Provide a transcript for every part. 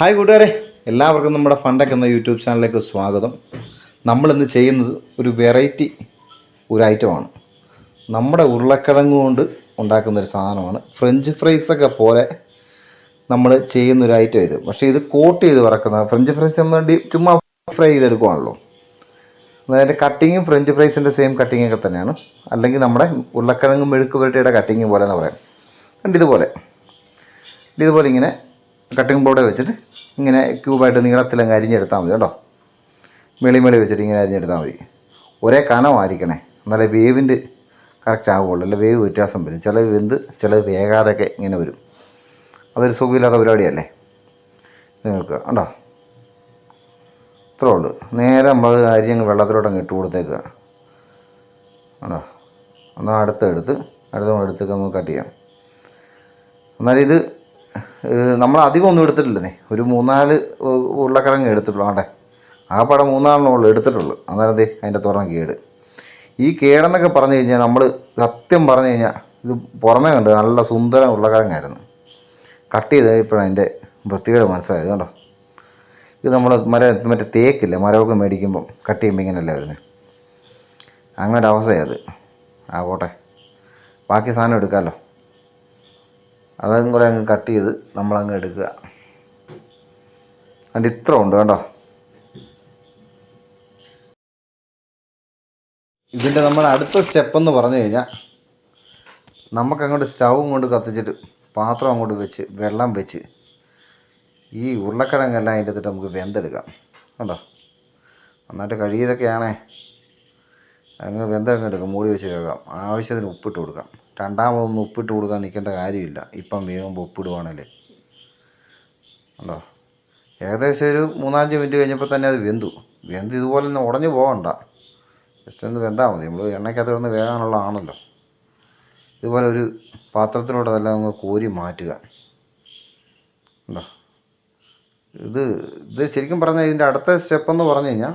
Hi കൂട്ടുകാരെ എല്ലാവർക്കും നമ്മുടെ ഫണ്ടൊക്കെ എന്ന യൂട്യൂബ് ചാനലിലേക്ക് സ്വാഗതം. നമ്മളിന്ന് ചെയ്യുന്നത് ഒരു വെറൈറ്റി ഒരു ഐറ്റമാണ്. നമ്മുടെ ഉരുളക്കിഴങ്ങ് കൊണ്ട് ഉണ്ടാക്കുന്ന ഒരു സാധനമാണ്. ഫ്രഞ്ച് ഫ്രൈസൊക്കെ പോലെ നമ്മൾ ചെയ്യുന്ന ഒരു ഐറ്റം ഇത്. പക്ഷേ ഇത് കോട്ട് ചെയ്ത് വറക്കുന്ന ഫ്രഞ്ച് ഫ്രൈസ് വേണ്ടി ചുമ്മാ ഫ്രൈ ചെയ്തെടുക്കുവാണല്ലോ. അതായത് കട്ടിങ്ങും ഫ്രഞ്ച് ഫ്രൈസിന്റെ സെയിം കട്ടിങ് ഒക്കെ തന്നെയാണ്. അല്ലെങ്കിൽ നമ്മുടെ ഉരുളക്കിഴങ്ങ് മെഴുക്ക് പുരട്ടിയുടെ കട്ടിങ് പോലെ എന്ന് പറയാം കണ്ടിതുപോലെ ഇതുപോലെ ഇങ്ങനെ കട്ടിംഗ് ബോർഡ് വെച്ചിട്ട് ഇങ്ങനെ ക്യൂബായിട്ട് നീളത്തിലങ്ങ് അരിഞ്ഞെടുത്താൽ മതി കേട്ടോ. മെളി മെളി വെച്ചിട്ട് ഇങ്ങനെ അരിഞ്ഞെടുത്താൽ മതി. ഒരേ കനമായിരിക്കണേ. എന്നാലേ വേവിന്റെ കറക്റ്റ് ആവുകയുള്ളൂ. അല്ല വേവ് വ്യത്യാസം വരും. ചിലത് വെന്ത് ചിലത് വേകാതൊക്കെ ഇങ്ങനെ വരും. അതൊരു സുഖമില്ലാത്ത പരിപാടിയല്ലേ? നിങ്ങൾക്ക് ഉണ്ടോ ഇത്രേ ഉള്ളൂ. നേരെ നമ്മൾ അരി അങ്ങ് വെള്ളത്തിലോട്ട് അങ്ങ് ഇട്ട് കൊടുത്തേക്കുക. ഉണ്ടോ എന്നാൽ അടുത്തെടുത്ത് അടുത്ത എടുത്തേക്ക് നമുക്ക് കട്ട് ചെയ്യാം. എന്നാൽ ഇത് നമ്മൾ അധികം ഒന്നും എടുത്തിട്ടില്ലെന്നേ ഒരു മൂന്നാൽ ഉരുളക്കിഴങ്ങ് എടുത്തിട്ടുള്ളൂ. ആടെ ആ പടം മൂന്നാളിനുള്ളൂ എടുത്തിട്ടുള്ളൂ. അന്നേരം ദേ അതിന്റെ തുറന്ന കേട്. ഈ കേടെന്നൊക്കെ പറഞ്ഞു കഴിഞ്ഞാൽ നമ്മൾ സത്യം പറഞ്ഞു കഴിഞ്ഞാൽ ഇത് പുറമേ കണ്ട് നല്ല സുന്ദര ഉരുളക്കിഴങ്ങായിരുന്നു. കട്ട് ചെയ്ത് ഇപ്പോഴാണ് അതിന്റെ വൃത്തികേട് മനസ്സിലായത് കണ്ടോ? ഇത് നമ്മൾ മര മറ്റേ തേക്കില്ലേ മരമൊക്കെ മേടിക്കുമ്പം കട്ട് ചെയ്യുമ്പോൾ ഇങ്ങനെയല്ലേ വരുന്നത് അങ്ങനെ ഒരു അവസ്ഥയാണ് അത്. ആ പോട്ടെ ബാക്കി സാധനം എടുക്കാമല്ലോ അതും കൂടെ അങ്ങ് കട്ട് ചെയ്ത് നമ്മളങ്ങ് എടുക്കുക. അതിന്റെ ഇത്ര ഉണ്ട് കേട്ടോ ഇതിന്റെ നമ്മൾ അടുത്ത സ്റ്റെപ്പ് എന്ന് പറഞ്ഞു കഴിഞ്ഞാൽ നമുക്കങ്ങോട്ട് സ്റ്റൗവും കൊണ്ട് കത്തിച്ചിട്ട് പാത്രം അങ്ങോട്ട് വെച്ച് വെള്ളം വെച്ച് ഈ ഉരുളക്കിഴങ്ങെല്ലാം അതിന്റെ അകത്തിട്ട് നമുക്ക് വെന്തെടുക്കാം. കണ്ടോ? നന്നായിട്ട് കഴിയതൊക്കെയാണേ അങ്ങ് വെന്തങ്ങ് എടുക്കാം. മൂടി വെച്ച് കേൾക്കാം ആവശ്യത്തിന് ഉപ്പിട്ട് കൊടുക്കാം. രണ്ടാമതൊന്നും ഉപ്പിട്ട് കൊടുക്കാൻ നിൽക്കേണ്ട കാര്യമില്ല. ഇപ്പം വേകുമ്പോൾ ഉപ്പിടുവാണേൽ ഉണ്ടോ ഏകദേശം ഒരു മൂന്നാലഞ്ച് മിനിറ്റ് കഴിഞ്ഞപ്പോൾ തന്നെ അത് വെന്തു. വെന്ത് ഇതുപോലെ തന്നെ ഉടഞ്ഞു പോകണ്ട. ജസ്റ്റ് ഒന്ന് വെന്താൽ മതി. നമ്മൾ എണ്ണയ്ക്കകത്ത് കിടന്ന് വേകാനുള്ളതാണല്ലോ ഇതുപോലെ ഒരു പാത്രത്തിലൂടെ അതെല്ലാം അങ്ങ് കോരി മാറ്റുക. ഉണ്ടോ ഇത് ഇത് ശരിക്കും പറഞ്ഞാൽ ഇതിന്റെ അടുത്ത സ്റ്റെപ്പ് എന്ന് പറഞ്ഞു കഴിഞ്ഞാൽ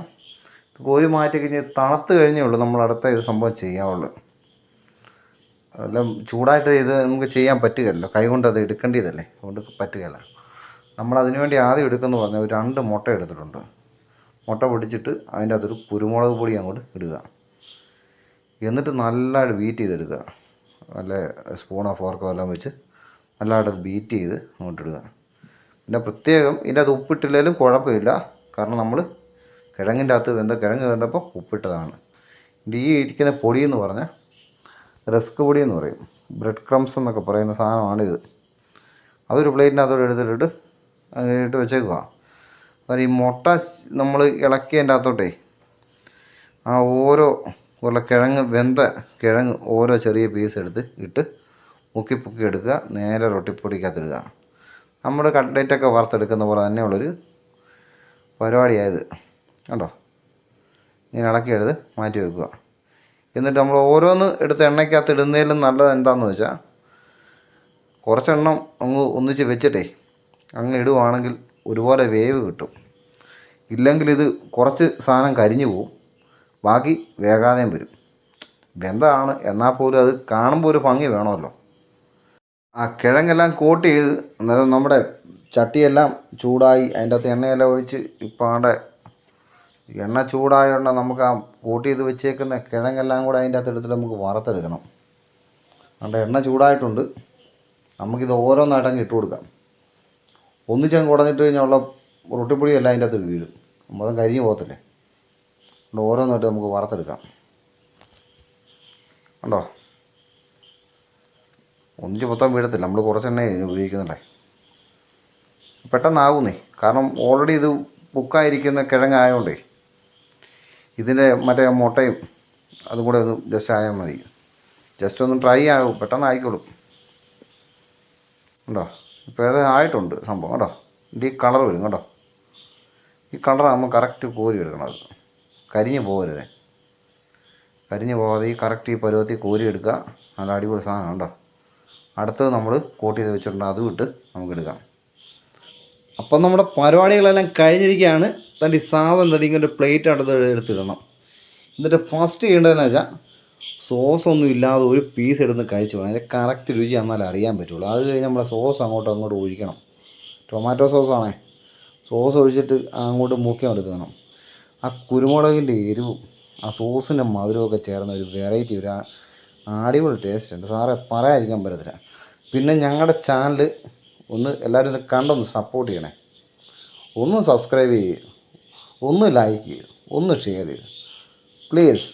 കോരി മാറ്റി കഴിഞ്ഞ് തണുത്ത് കഴിഞ്ഞേ ഉള്ളൂ നമ്മൾ അടുത്ത ഇത് സംഭവം ചെയ്യാവുള്ളൂ. അതെല്ലാം ചൂടായിട്ട് ഇത് നമുക്ക് ചെയ്യാൻ പറ്റുകയല്ലോ. കൈകൊണ്ട് അത് എടുക്കേണ്ടതല്ലേ? അതുകൊണ്ട് പറ്റുകയില്ല. നമ്മൾ അതിനുവേണ്ടി ആദ്യം എടുക്കുമെന്ന് പറഞ്ഞാൽ ഒരു രണ്ട് മുട്ട എടുത്തിട്ടുണ്ട്. മുട്ട പൊടിച്ചിട്ട് അതിന്റെ അകത്തൊരു കുരുമുളക് പൊടി അങ്ങോട്ട് ഇടുക. എന്നിട്ട് നല്ലതായിട്ട് ബീറ്റ് ചെയ്തെടുക്കുക. നല്ല സ്പൂണോ ഫോർക്കോ എല്ലാം വെച്ച് നല്ലതായിട്ട് അത് ബീറ്റ് ചെയ്ത് അങ്ങോട്ട് ഇടുക. പിന്നെ പ്രത്യേകം ഇതിന്റെ അത് ഉപ്പിട്ടില്ലെങ്കിലും കുഴപ്പമില്ല. കാരണം നമ്മൾ കിഴങ്ങിന്റെ അകത്ത് വെന്ത കിഴങ്ങ് വെന്തപ്പോൾ ഉപ്പിട്ടതാണ്. ഈ ഇരിക്കുന്ന പൊടി എന്ന് പറഞ്ഞാൽ റസ്ക് പൊടി എന്ന് പറയും. ബ്രെഡ് ക്രംസ് എന്നൊക്കെ പറയുന്ന സാധനമാണിത്. അതൊരു പ്ലേറ്റിനകത്തോട് എടുത്തിട്ടിട്ട് ഇട്ട് വെച്ചേക്കുക അതായത് ഈ മുട്ട നമ്മൾ ഇളക്കിയതിന്റെ അകത്തോട്ടേ ആ ഓരോ ഉള്ള കിഴങ്ങ് വെന്ത കിഴങ്ങ് ഓരോ ചെറിയ പീസ് എടുത്ത് ഇട്ട് മുക്കി പൊക്കി എടുക്കുക. നേരെ റൊട്ടിപ്പൊടിക്കകത്തിടുക. നമ്മൾ കട്ട്ലേറ്റൊക്കെ വറുത്തെടുക്കുന്ന പോലെ തന്നെയുള്ളൊരു പരിപാടിയായത് കണ്ടോ? ഇങ്ങനെ ഇളക്കിയെടുത്ത് മാറ്റി വെക്കുക. എന്നിട്ട് നമ്മൾ ഓരോന്ന് എടുത്ത് എണ്ണയ്ക്കകത്ത് ഇടുന്നതിലും നല്ലത് എന്താണെന്ന് വെച്ചാൽ കുറച്ചെണ്ണം അങ്ങ് ഒന്നിച്ച് വെച്ചിട്ടേ അങ്ങ് ഇടുവാണെങ്കിൽ ഒരുപോലെ വേവ് കിട്ടും. ഇല്ലെങ്കിൽ ഇത് കുറച്ച് സാധനം കരിഞ്ഞു പോവും. ബാക്കി വേകാതെയും വരും. ബന്ധമാണ് എന്നാൽ പോലും അത് കാണുമ്പോൾ ഒരു ഭംഗി വേണമല്ലോ. ആ കിഴങ്ങെല്ലാം കോട്ട് ചെയ്ത് അന്നേരം നമ്മുടെ ചട്ടിയെല്ലാം ചൂടായി അതിന്റെ അകത്ത് എണ്ണയെല്ലാം ഒഴിച്ച് ഇപ്പം അവിടെ എണ്ണ ചൂടായതുകൊണ്ട് നമുക്ക് ആ കോട്ട് ചെയ്ത് വെച്ചേക്കുന്ന കിഴങ്ങെല്ലാം കൂടെ അതിന്റെ അകത്ത് എടുത്തിട്ട് നമുക്ക് വറുത്തെടുക്കണം. അതുകൊണ്ട് എണ്ണ ചൂടായിട്ടുണ്ട്. നമുക്കിത് ഓരോന്നായിട്ടങ്ങ് ഇട്ട് കൊടുക്കാം. ഒന്നിച്ചങ്ങ് കുടഞ്ഞിട്ട് കഴിഞ്ഞാൽ ഉള്ള റൊട്ടിപ്പൊടിയെല്ലാം അതിന്റെ അകത്ത് വീഴും. നമ്മളത് കരിഞ്ഞു പോകത്തില്ലേ? അതുകൊണ്ട് ഓരോന്നായിട്ട് നമുക്ക് വറുത്തെടുക്കാം. ഉണ്ടോ ഒന്നിച്ച് മൊത്തം വീഴത്തില്ല. നമ്മൾ കുറച്ച് എണ്ണ ഉപയോഗിക്കുന്നുണ്ടേ പെട്ടെന്നാകുന്നേ കാരണം ഓൾറെഡി ഇത് കുക്കായിരിക്കുന്ന കിഴങ്ങായതുകൊണ്ടേ ഇതിന്റെ മറ്റേ മുട്ടയും അതും കൂടെ ഒന്ന് ജസ്റ്റ് ആയാൽ മതി. ജസ്റ്റ് ഒന്ന് ട്രൈ ആകും. പെട്ടെന്ന് ആയിക്കോളും. ഉണ്ടോ ഇപ്പോൾ അത് ആയിട്ടുണ്ട് സംഭവം. കേട്ടോ ഇതിന്റെ ഈ കളർ വരും. കേട്ടോ ഈ കളർ നമ്മൾ കറക്റ്റ് കോരി എടുക്കണം അത്. കരിഞ്ഞ് പോകരുത്. കരിഞ്ഞ് പോകാതെ ഈ കറക്റ്റ് ഈ പരുവത്തിൽ കോരി എടുക്കുക. നല്ല അടിപൊളി സാധനം കേട്ടോ അടുത്തത് നമ്മൾ കോട്ട് ചെയ്ത് വെച്ചിട്ടുണ്ട്. അതും ഇട്ട് നമുക്ക് എടുക്കാം. അപ്പം നമ്മുടെ പരിപാടികളെല്ലാം കഴിഞ്ഞിരിക്കുകയാണ്. തന്റെ സാധനം തന്നെ ഇങ്ങനെ പ്ലേറ്റ് അടുത്ത് എടുത്തിടണം. എന്നിട്ട് ഫസ്റ്റ് ചെയ്യേണ്ടതെന്ന് വെച്ചാൽ സോസ് ഒന്നും ഇല്ലാതെ ഒരു പീസ് എടുത്ത് കഴിച്ചു പോകണം അതിന്റെ കറക്റ്റ് രുചി എന്നാൽ അറിയാൻ പറ്റുള്ളൂ. അത് കഴിഞ്ഞ് നമ്മുടെ സോസ് അങ്ങോട്ടും അങ്ങോട്ട് ഒഴിക്കണം. ടൊമാറ്റോ സോസാണേ സോസ് ഒഴിച്ചിട്ട് അങ്ങോട്ട് മൂക്കി എടുക്കണം ആ കുരുമുളകിന്റെ എരിവും ആ സോസിന്റെ മധുരമൊക്കെ ചേർന്ന ഒരു വെറൈറ്റി ഒരു അടിപൊളി ടേസ്റ്റ് ഉണ്ട്. സാറേ പറയാതിരിക്കാൻ പറ്റത്തില്ല. പിന്നെ ഞങ്ങളുടെ ചാനൽ ഒന്ന് എല്ലാവരും ഇത് കണ്ടൊന്ന് സപ്പോർട്ട് ചെയ്യണേ. ഒന്ന് സബ്സ്ക്രൈബ് ചെയ്യുക ഒന്ന് ലൈക്ക് ചെയ്യുക ഒന്ന് ഷെയർ ചെയ്യുക പ്ലീസ്